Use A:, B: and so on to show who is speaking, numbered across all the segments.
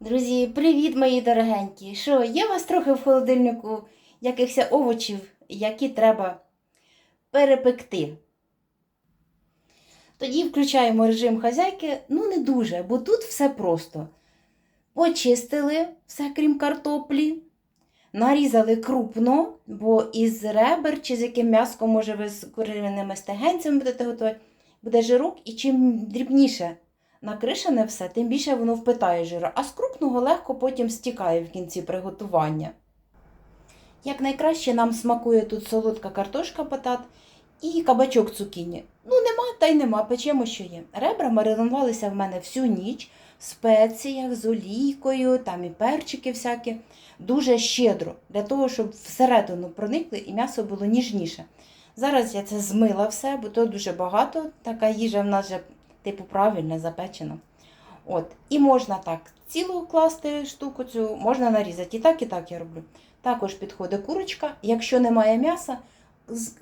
A: Друзі, привіт, мої дорогенькі! Що, є у вас трохи в холодильнику якихось овочів, які треба перепекти? Тоді включаємо режим хазяйки, ну не дуже, бо тут все просто. Почистили все, крім картоплі, нарізали крупно, бо із ребер чи з яким м'яском, може, ви з куриними стегенцями будете готувати, буде жирок, і чим дрібніше накришене все, тим більше воно впитає жиру, а з крупного легко потім стікає в кінці приготування. Як найкраще нам смакує тут солодка картошка патат і кабачок цукіні. Ну, нема та й нема, печемо, що є. Ребра маринувалися в мене всю ніч в спеціях, з олійкою, там і перчики всякі. Дуже щедро, для того, щоб всередину проникли і м'ясо було ніжніше. Зараз я це змила все, бо то дуже багато. Така їжа в нас вже типу правильно запечена. От. І можна так цілу класти штуку цю, можна нарізати. І так, і так я роблю. Також підходить курочка. Якщо немає м'яса,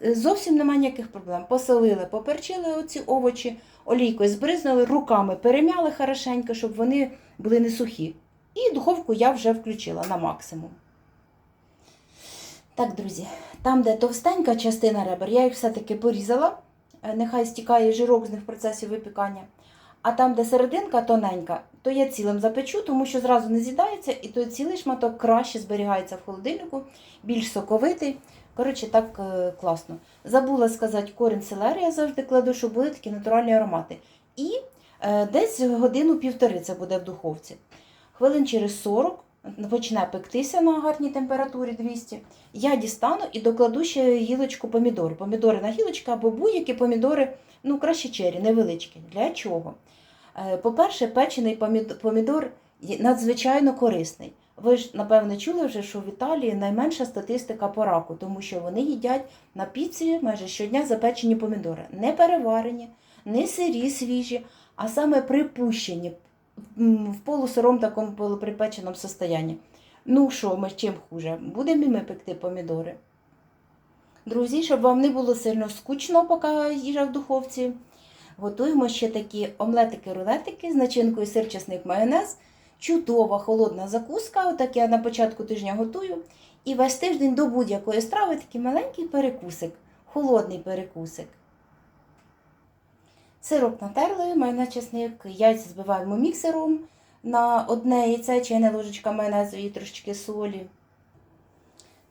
A: зовсім немає ніяких проблем. Посолили, поперчили оці овочі, олійкою збризнули, руками перем'яли хорошенько, щоб вони були не сухі. І духовку я вже включила на максимум. Так, друзі, там, де товстенька частина ребер, я їх все-таки порізала. Е, Нехай стікає жирок з них в процесі випікання. А там, де серединка тоненька, то я цілим запечу, тому що зразу не з'їдається, і той цілий шматок краще зберігається в холодильнику, більш соковитий. Коротше, так е, класно. Забула сказати, корінь селери я завжди кладу, щоб були такі натуральні аромати. І е, десь годину-півтори це буде в духовці. Хвилин через 40 почне пектися на гарній температурі 200. Я дістану і докладу ще гілочку помідори. Помідори на гілочку або будь-які помідори, ну краще чері, невеличкі. Для чого? Е, По-перше, печений помідор надзвичайно корисний. Ви ж, напевно, чули вже, що в Італії найменша статистика по раку, тому що вони їдять на піці майже щодня запечені помідори. Не переварені, не сирі свіжі, а саме припущені в полусирому такому полуприпеченому состоянні. Ну що, ми чим хуже? Будемо і ми пекти помідори. Друзі, щоб вам не було сильно скучно, поки їжа в духовці, готуємо ще такі омлетики-рулетики з начинкою сир, чесник, майонез. Чудова холодна закуска, отак я на початку тижня готую. І весь тиждень до будь-якої страви такий маленький перекусик, холодний перекусик. Сироп натерли, майонез чесник, яйця збиваємо міксером на одне яйце, чайна ложечка майонезу і трошечки солі.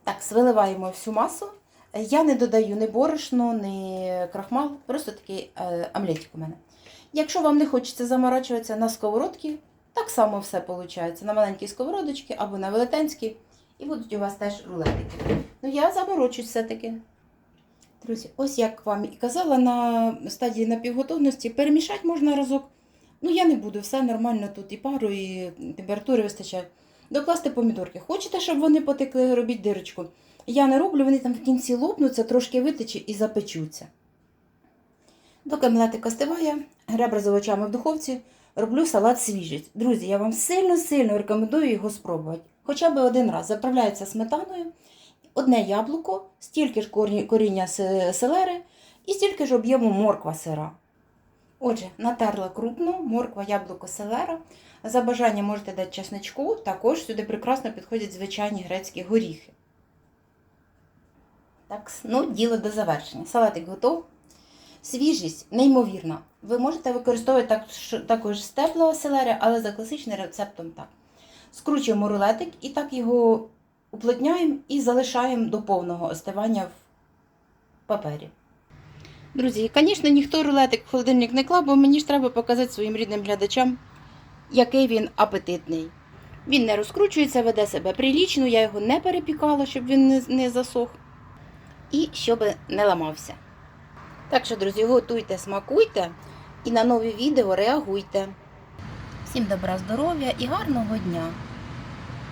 A: Так, виливаємо всю масу. Я не додаю ні борошно, ні крахмал, просто такий е, омлетик у мене. Якщо вам не хочеться заморачуватися на сковородці, так само все виходить. На маленькій сковородочці або на велетенській. І будуть у вас теж рулетики. Ну, я заморочусь все-таки. Друзі, ось як вам і казала, на стадії напівготовності перемішати можна разок. Ну, я не буду, все нормально тут і пару, і температури вистачає. Докласти помідорки. Хочете, щоб вони потекли, робіть дирочку. Я не роблю, вони там в кінці лопнуться, трошки витече і запечуться. Доки млетик остиває, ребра з овочами в духовці, роблю салат свіжий. Друзі, я вам сильно-сильно рекомендую його спробувати. Хоча б один раз. Заправляється сметаною, одне яблуко, стільки ж коріння селери і стільки ж об'єму морква сира. Отже, натерла крупно, морква, яблуко, селера. За бажанням можете дати чесничку, також сюди прекрасно підходять звичайні грецькі горіхи. Так, ну, діло до завершення. Салатик готов. Свіжість неймовірна. Ви можете використовувати також з теплого селери, але за класичним рецептом так. Скручуємо рулетик і так його уплотняємо і залишаємо до повного остивання в папері. Друзі, звісно, ніхто рулетик в холодильник не клав, бо мені ж треба показати своїм рідним глядачам, який він апетитний. Він не розкручується, веде себе прилічно, я його не перепікала, щоб він не, засох. І щоб не ламався. Так що, друзі, готуйте, смакуйте і на нові відео реагуйте. Всім добра здоров'я і гарного дня!